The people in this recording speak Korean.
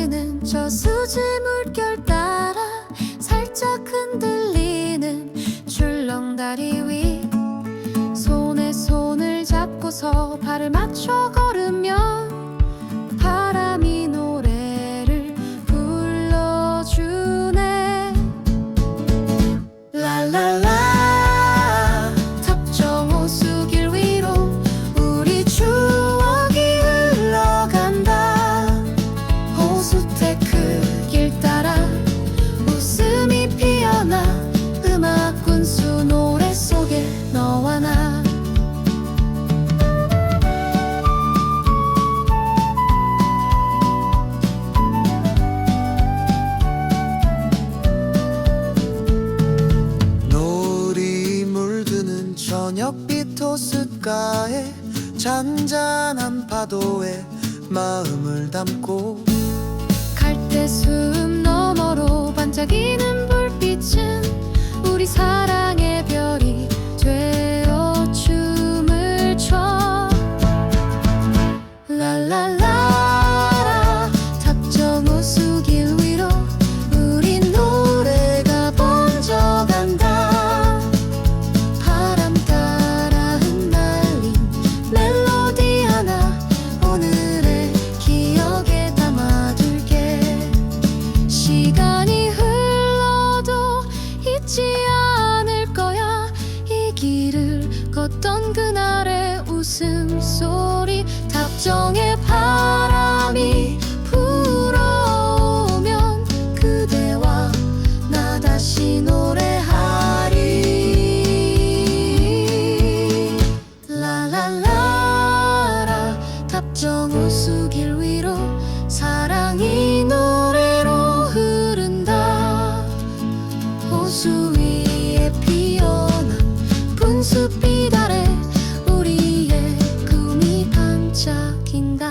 흐르는 저 수지 물결 따라 살짝 흔들리는 출렁다리 위. 손에 손을 잡고서 발을 맞춰 걸으면 호숫가에 잔잔한 파도에 마음을 담고 걷던 그날의 웃음소리 탑정의 바람이 불어오면 그대와 나 다시 노래하리. 라랄라라 탑정 호수길 푸른 숲이 달에 우리의 꿈이 반짝인다.